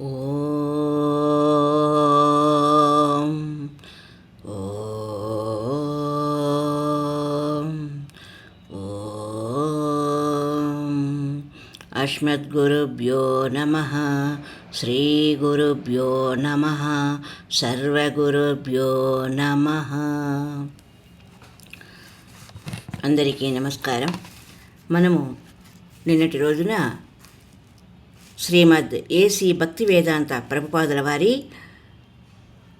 ఓం. ఓం. ఓం. అస్మద్గురుభ్యో నమ. శ్రీగురుభ్యో నమ. సర్వగురుభ్యో నమ. అందరికీ నమస్కారం. మనము నిన్నటి రోజున శ్రీమద్ ఏసీ భక్తి వేదాంత ప్రభుపాదుల వారి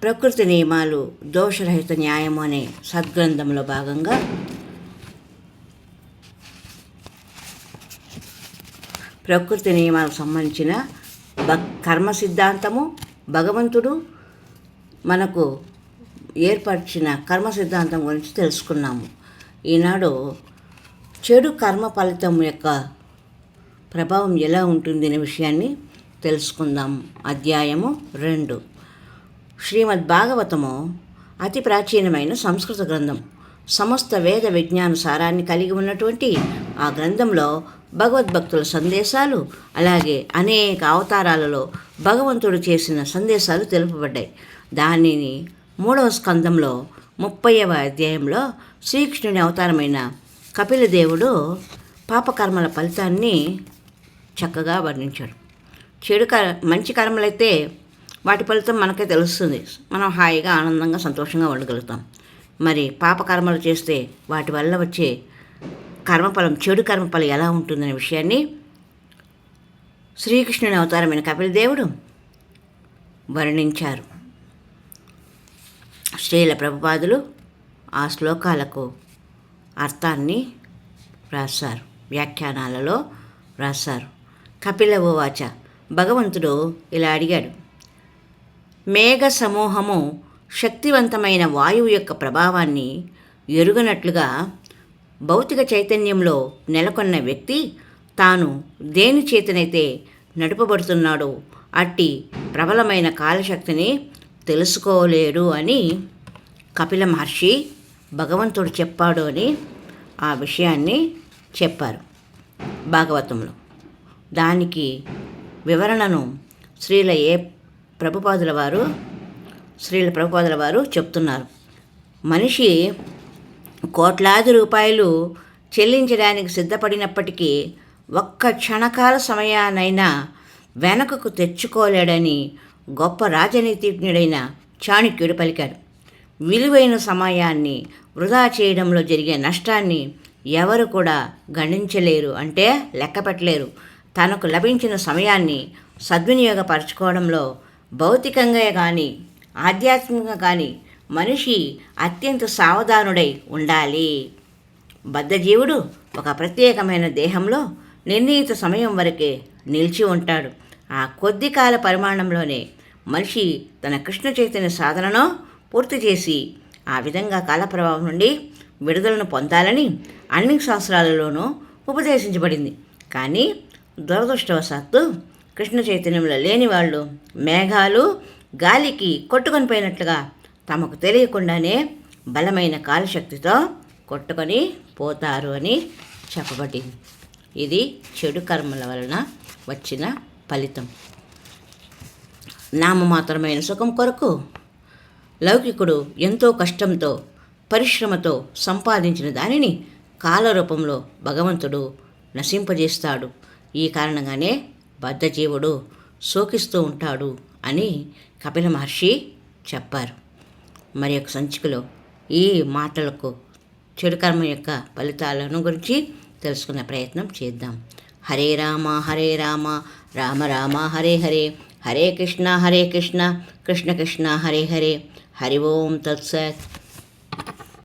ప్రకృతి నియమాలు దోషరహిత న్యాయము అనే సద్గ్రంథంలో భాగంగా ప్రకృతి నియమాలకు సంబంధించిన భక్ కర్మ సిద్ధాంతము భగవంతుడు మనకు ఏర్పరిచిన కర్మ సిద్ధాంతం గురించి తెలుసుకున్నాము. ఈనాడు చెడు కర్మ ఫలితం యొక్క ప్రభావం ఎలా ఉంటుంది అనే విషయాన్ని తెలుసుకుందాం. అధ్యాయము రెండు. శ్రీమద్ భాగవతము అతి ప్రాచీనమైన సంస్కృత గ్రంథం. సమస్త వేద విజ్ఞాన సారాన్ని కలిగి ఉన్నటువంటి ఆ గ్రంథంలో భగవద్భక్తుల సందేశాలు అలాగే అనేక అవతారాలలో భగవంతుడు చేసిన సందేశాలు తెలుపబడ్డాయి. దానిని మూడవ స్కందంలో ముప్పైవ అధ్యాయంలో శ్రీకృష్ణుని అవతారమైన కపిలదేవుడు పాపకర్మల ఫలితాన్ని చక్కగా వర్ణించాడు చెడు క మంచి కర్మలైతే వాటి ఫలితం మనకే తెలుస్తుంది. మనం హాయిగా ఆనందంగా సంతోషంగా ఉండగలుగుతాం. మరి పాపకర్మలు చేస్తే వాటి వల్ల వచ్చే కర్మఫలం చెడు కర్మఫలం ఎలా ఉంటుందనే విషయాన్ని శ్రీకృష్ణుని అవతారమైన కపిలదేవుడు వర్ణించారు. శ్రీల ప్రభుపాదులు ఆ శ్లోకాలకు అర్థాన్ని రాశారు. వ్యాఖ్యానాలలో రాశారు. కపిల ఉవాచ భగవంతుడు ఇలా అడిగాడు. మేఘ సమూహము శక్తివంతమైన వాయువు యొక్క ప్రభావాన్ని ఎరుగనట్లుగా భౌతిక చైతన్యంలో నెలకొన్న వ్యక్తి తాను దేని చేతనైతే నడుపబడుతున్నాడో అట్టి ప్రబలమైన కాలశక్తిని తెలుసుకోలేడు అని కపిల మహర్షి భగవంతుడు చెప్పాడు అని ఆ విషయాన్ని చెప్పారు. భాగవతంలో దానికి వివరణను శ్రీల ఏ ప్రభుపాదుల వారు శ్రీల ప్రభుపాదుల వారు చెప్తున్నారు. మనిషి కోట్లాది రూపాయలు చెల్లించడానికి సిద్ధపడినప్పటికీ ఒక్క క్షణకాల సమయానైనా వెనకకు తెచ్చుకోలేడని గొప్ప రాజనీతిజ్ఞుడైన చాణక్యుడు పలికాడు. విలువైన సమయాన్ని వృధా చేయడంలో జరిగే నష్టాన్ని ఎవరు కూడా గణించలేరు అంటే లెక్కపెట్టలేరు. తనకు లభించిన సమయాన్ని సద్వినియోగపరచుకోవడంలో భౌతికంగా కానీ ఆధ్యాత్మికంగా కానీ మనిషి అత్యంత సావధానుడై ఉండాలి. బద్ధజీవుడు ఒక ప్రత్యేకమైన దేహంలో నిర్ణీత సమయం వరకే నిలిచి ఉంటాడు. ఆ కొద్ది కాల పరిమాణంలోనే మనిషి తన కృష్ణ చైతన్య సాధనను పూర్తి చేసి ఆ విధంగా కాలప్రభావం నుండి విడుదలను పొందాలని అన్ని శాస్త్రాలలోనూ ఉపదేశించబడింది. కానీ దురదృష్టవశాత్తు కృష్ణ చైతన్యంలో లేని వాళ్ళు మేఘాలు గాలికి కొట్టుకొని పోయినట్లుగా తమకు తెలియకుండానే బలమైన కాలశక్తితో కొట్టుకొని పోతారు అని చెప్పబడింది ఇది చెడు కర్మల వలన వచ్చిన ఫలితం. నామమాత్రమైన సుఖం కొరకు లౌకికుడు ఎంతో కష్టంతో పరిశ్రమతో సంపాదించిన దానిని కాలరూపంలో భగవంతుడు నశింపజేస్తాడు. ఈ కారణంగానే బద్ధజీవుడు శోకిస్తూ ఉంటాడు అని కపిల మహర్షి చెప్పారు. మరి యొక్క సంచికలో ఈ మాటలకు చెడు కర్మ యొక్క ఫలితాలను గురించి తెలుసుకునే ప్రయత్నం చేద్దాం. హరే రామ హరే రామ రామ రామ హరే హరే హరే కృష్ణ హరే కృష్ణ కృష్ణ కృష్ణ హరే హరే హరి ఓం తత్సత్.